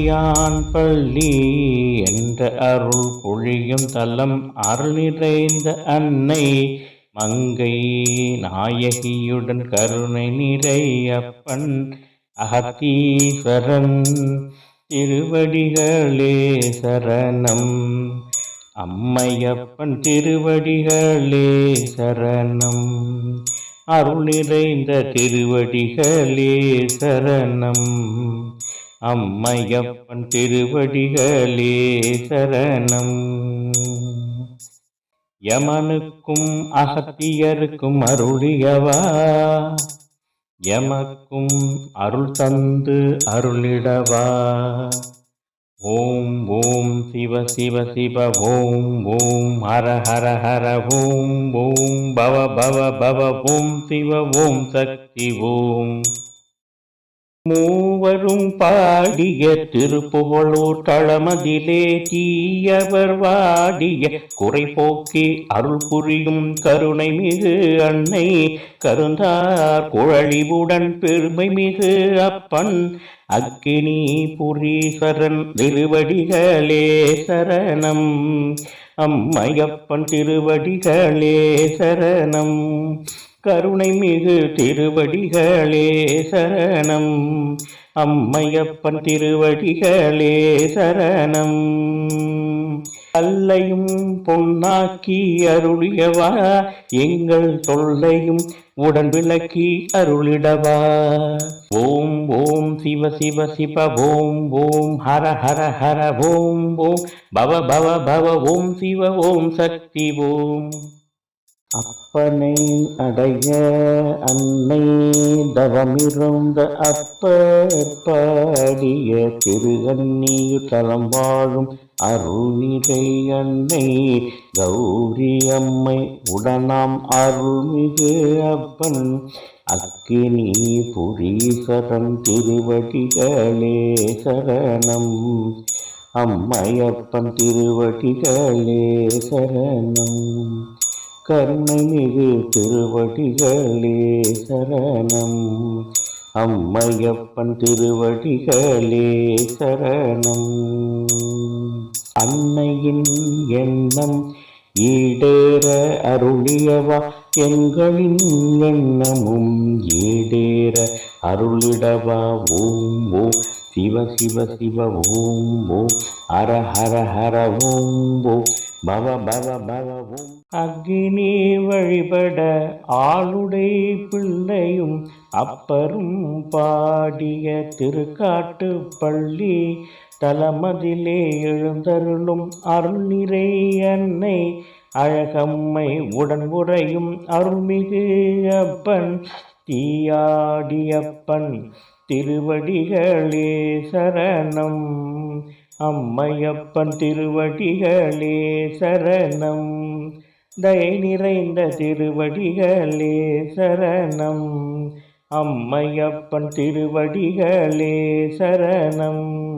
அடியான் பள்ளி என்ற அருள் பொழியும் தலம் அருள் நிறைந்த அன்னை மங்கை நாயகியுடன் கருணை நிறையப்பன் அகத்தீஸ்வரன் திருவடிகளே சரணம். அம்மையப்பன் திருவடிகளே சரணம். அருள் நிறைந்த திருவடிகளே சரணம். அம்மையப்பன் திருவடிகளே சரணம். யமனுக்கும் அகத்தியருக்கும் அருளியவா? எமக்கும் அருள் தந்து அருளிடவா? ஓம் ஓம் சிவ சிவ சிவ ஓம் ஓம் ஹர ஹர ஹர ஓம் ஓம் பவ பவ பவ ஓம் சிவ ஓம் சக்தி ஓம். மூவரும் பாடிய திருப்புகழூர் களமதிலே தீயவர் வாடிய குறை போக்கி அருள் புரியும் கருணை மிகு அன்னை கருந்தார் குழலிவுடன் பெருமை மிகு அப்பன். அக்கினி புரீஸ்வரன் திருவடிகளே சரணம். அம்மையப்பன் திருவடிகளே சரணம். கருணை மிகு திருவடிகளே சரணம். அம்மையப்பன் திருவடிகளே சரணம். கல்லையும் பொன்னாக்கி அருளியவா எங்கள் தொல்லையும் உடன் விளக்கி அருளிடவா. ஓம் ஓம் சிவ சிவ சிவ ஓம் ஓம் ஹர ஹர ஹர ஓம் ஓம் பவ பவ பவ ஓம் சிவ ஓம் சக்தி ஓம். அப்பனை அடைய அன்னை தவமிருந்த அப்பாடிய திரு அந்நியு தலம் வாழும் அருள்நிறை அன்னை. கௌரி அம்மை உடனாம் அருள்மிகு அப்பன். அக்கினி புரீசரன் திருவடிகளே சரணம். அம்மையப்பன் திருவடிகளே சரணம். கருணை மிகு திருவடிகளே சரணம். அம்மையப்பன் திருவடிகளே சரணம். அன்னையின் எண்ணம் ஈடேற அருளியவா? எங்களின் எண்ணமும் ஈடேற அருளிடவா? ஓம் ஓம். சிவ சிவ சிவ ஓம் ஓம். ஹர ஹர ஹர ஓம் ஓம். பவ பவ பவ ஓம். அக்னி வழிபட ஆளுடை பிள்ளையும் அப்பரும் பாடிய திருக்காட்டு பள்ளி தலமதிலே எழுந்தருளும் அருள்நிறை அன்னை அழகம்மை உடன் உறையும் அருள்மிகு அப்பன் தீயாடியப்பன். திருவடிகளே சரணம். அம்மையப்பன் திருவடிகளே சரணம். தயை நிறைந்த திருவடிகளே சரணம். அம்மையப்பன் திருவடிகளே சரணம்.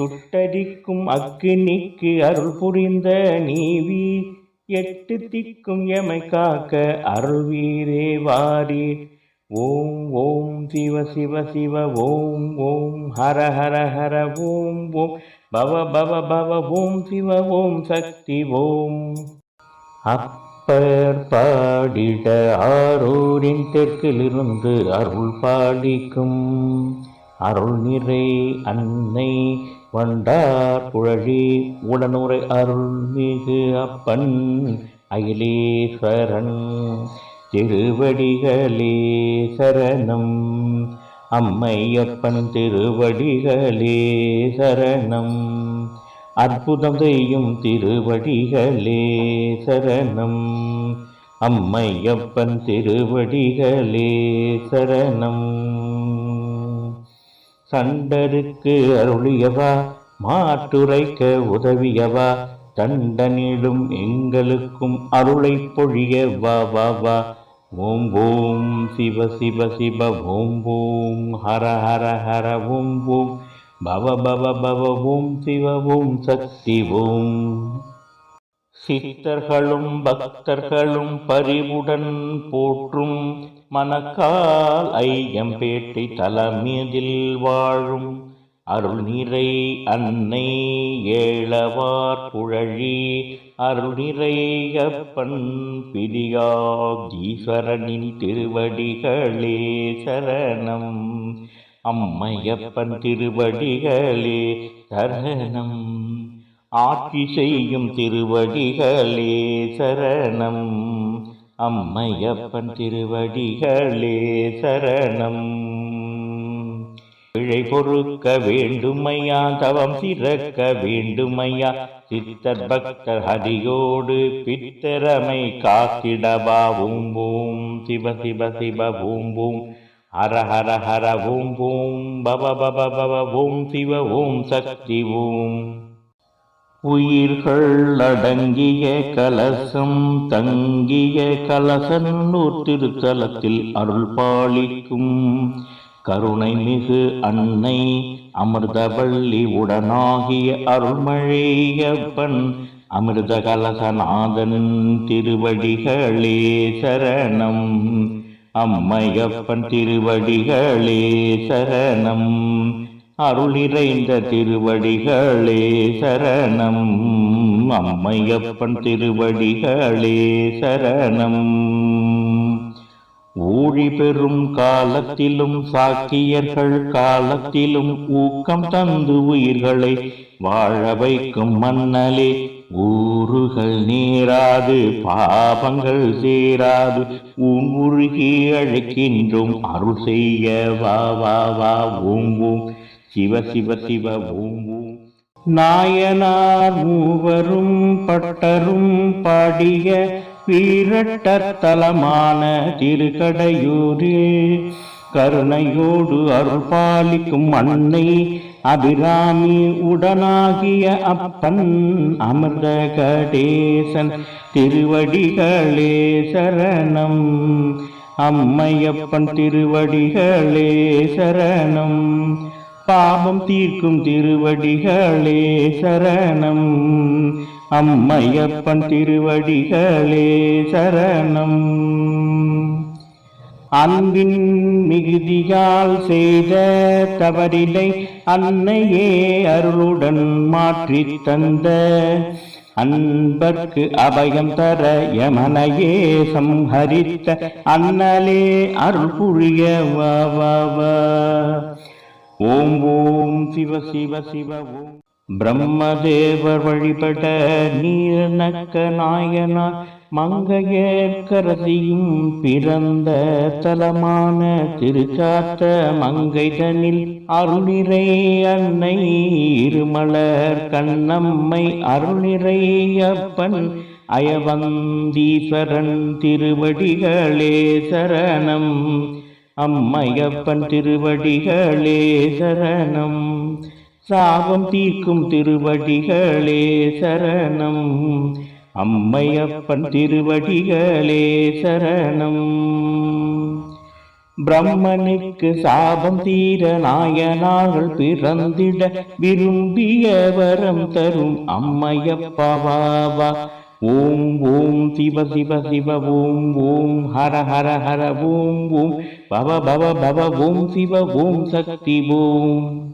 சுட்டடிக்கும் அக்கினிக்கு அருள் புரிந்த நீவி எட்டு திக்கும் எமை காக்க அருள் வீரே வாரி ஓம் ஓம் சிவ சிவ சிவ ஓம் ஓம் ஹர ஹர ஹர ஓம் ஓம். பவ பவ பவ ஓம் சிவ ஓம் சக்தி ஓம். அப்பர் பாடிட ஆரூரின் தெற்கிலிருந்து அருள் பாடிக்கும் அருள் நிறை அன்னை வண்டார் புழழி உடனுரை அருள்மிகு அப்பன் அகிலேஸ்வரன். திருவடிகளே சரணம். அம்மையப்பன் திருவடிகளே சரணம். அற்புதம் செய்யும் திருவடிகளே சரணம். அம்மையப்பன் திருவடிகளே சரணம். சண்டருக்கு அருளியவா மாற்றுரைக்க உதவியவா தண்டனிலும் எங்களுக்கும் அருளை பொழிய வா வா வா. ஓம் ஓம் சிவ சிவ சிவ ஓம் ஓம் ஹர ஹர ஹர ஓம் ஓம் பவ பவ பவ ஓம் சிவ ஓம் சக்தி ஓம். சித்தர்களும் பக்தர்களும் பரிவுடன் போற்றும் மனக்கால் ஐயம்பேட்டை தலமீதில் வாழும் அருள்நிறை அன்னை ஏழவார் புழழி அருள் நிறையப்பன் பிரியாதீஸ்வரனின் திருவடிகளே சரணம். அம்மையப்பன் திருவடிகளே சரணம். ஆட்சி செய்யும் திருவடிகளே சரணம். அம்மையப்பன் திருவடிகளே சரணம். பிழை பொறுக்க வேண்டுமையா? தவம் சிறக்க வேண்டுமையா? சித்தர் பக்தர் ஹரியோடு பித்தரமை காத்திடவா? ஓம் ஓம் சிவ சிவ சிவ ஓம் ஓம் ஹர ஹர ஹர ஓம் ஓம் பவ பவ பவ ஓம் சிவ ஓம் சக்தி ஓம் உயிர்கள் அடங்கிய கலசம் தங்கிய கலசன்னூர் திருத்தலத்தில் அருள் பாலிக்கும். கருணை மிகு அன்னை அமிர்தவள்ளி உடனாகிய அருள்மழையப்பன். அமிர்த கலசநாதன் திருவடிகளே சரணம். அம்மையப்பன் திருவடிகளே சரணம். அருளிறைந்த திருவடிகளே சரணம். அம்மையப்பன் திருவடிகளே சரணம். ஊழி பெறும் காலத்திலும் சாக்கியர்கள் காலத்திலும் ஊக்கம் தந்து உயிர்களை வாழ வைக்கும் மன்னலே ஊறுகள் நேராது பாபங்கள் சேராது. உன் உருகி அழைக்கின்றோம் அருள் செய்ய வா வா வா ஓம் ஓம் சிவ சிவ சிவ ஓம் ஓம் நாயனார் மூவரும் பட்டரும் பாடிய வீரட்டத்தலமான திருக்கடையூரில் கருணையோடு அருள்பாலிக்கும் அன்னை அபிராமி உடனாகிய அப்பன் அமிர்த கடேசன் திருவடிகளே சரணம். அம்மையப்பன் திருவடிகளே சரணம். பாவம் தீர்க்கும் திருவடிகளே சரணம். அம்மையப்பன் திருவடிகளே சரணம். அன்பின் மிகுதியால் செய்த தவறிலை அன்னையே அருளுடன் மாற்றித் தந்த அன்பர்க்கு அபயம் தர யமனையே சம்ஹரித்த அண்ணலே அருள் புரிய வா. ஓம் ஓம் சிவ சிவ சிவ ஓம். பிரம்மதேவர் வழிபட நீர்நக்க நாயனார் மங்கையேற்கரசியும் பிறந்த தலமான திருச்சாத்த மங்கைதனில் அருளிரை அன்னை இருமலர் கண்ணம்மை அருளிரை அப்பன் அயவந்தீஸ்வரன் திருவடிகளே சரணம். அம்மையப்பன் திருவடிகளே சரணம். சாபம் தீர்க்கும் திருவடிகளே சரணம். அம்மையப்பன் திருவடிகளே சரணம். பிரம்மனுக்கு சாபம் தீர நாயனார்கள் பிறந்திட விரும்பிய வரம் தரும் அம்மையப்பாவா ஓம் ஓம் சிவ சிவ சிவ ஓம் ஓம் ஹர ஹர ஹர ஓம் ஓம். பவ பவ பவ ஓம் சிவ ஓம் சக்தி ஓம்.